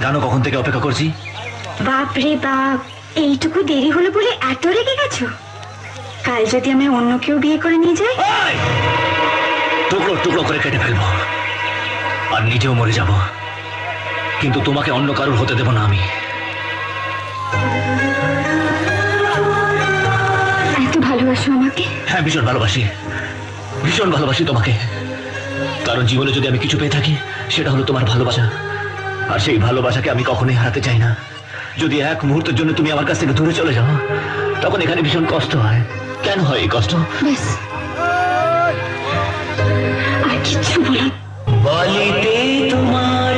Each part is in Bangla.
জানো কখন থেকে অপেক্ষা করছি? বাপ রে বাপ এইটুকু দেরি হলো বলে এত রেগে গেছো? কাল যদি আমি অন্য কেউ বিয়ে করে নিয়ে যাই টুকরো টুকরো করে কেটে ফেলব। আর নিজেও মরে যাব। কিন্তু তোমাকে অন্য কারোর হতে দেব না আমি। এত ভালোবাসো আমাকে? হ্যাঁ ভীষণ ভালোবাসি। ভীষণ ভালোবাসি তোমাকে। কারণ জীবনে যদি আমি কিছু পেয়ে থাকি সেটা হলো তোমার ভালোবাসা। আর সেই ভালোবাসাকে আমি কখনোই হারাতে চাই না। যদি এক মুহূর্তের জন্য তুমি আমার কাছ থেকে দূরে চলে যাও তখন এখানে ভীষণ কষ্ট হয়। কেন হয় এই কষ্ট। বলিতে তোমার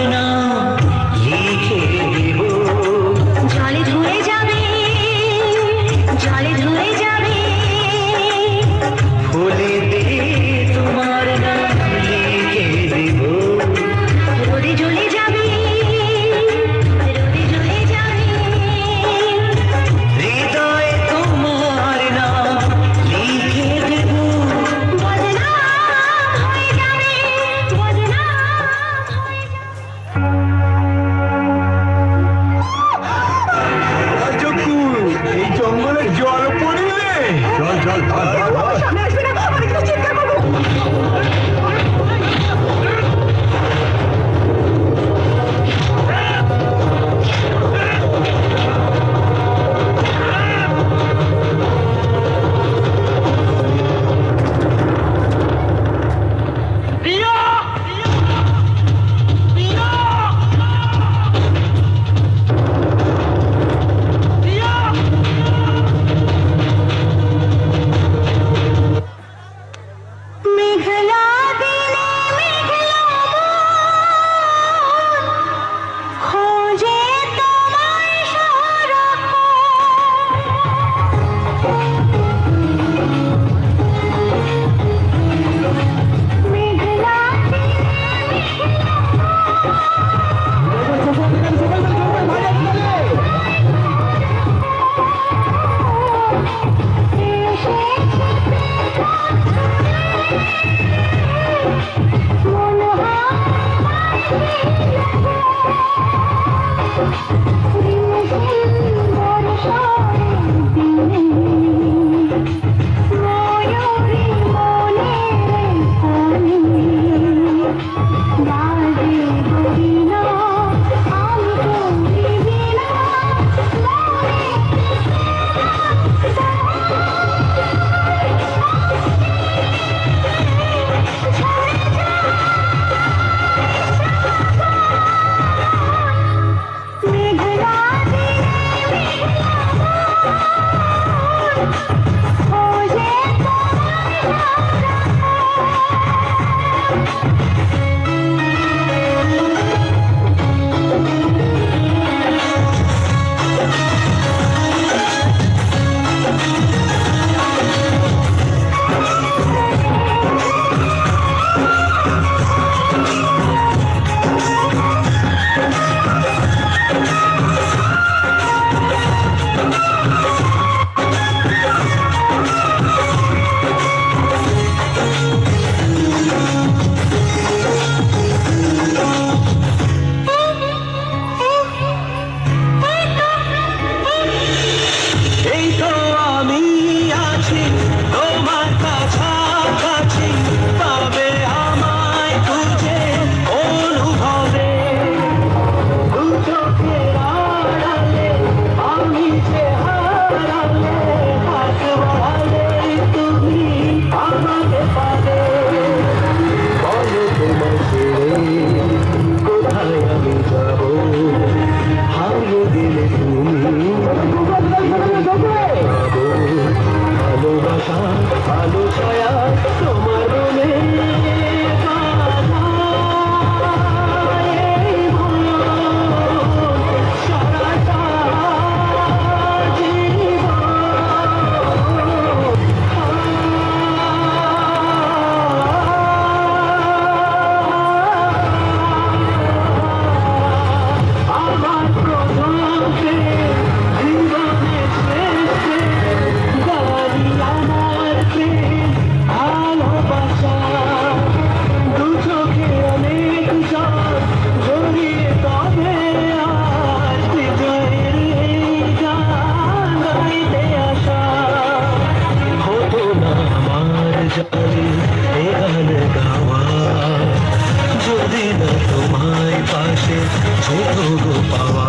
ছোট পাওয়া।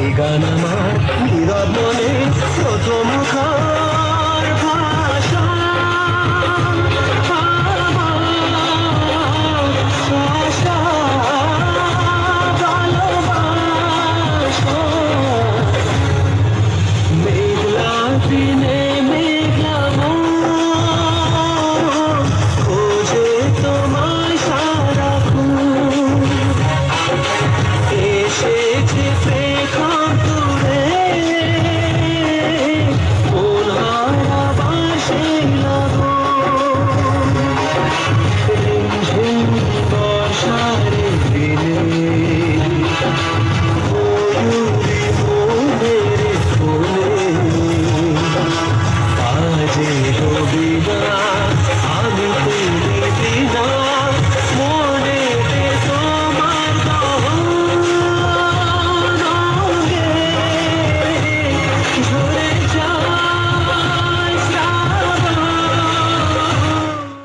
এই গান আমার মনে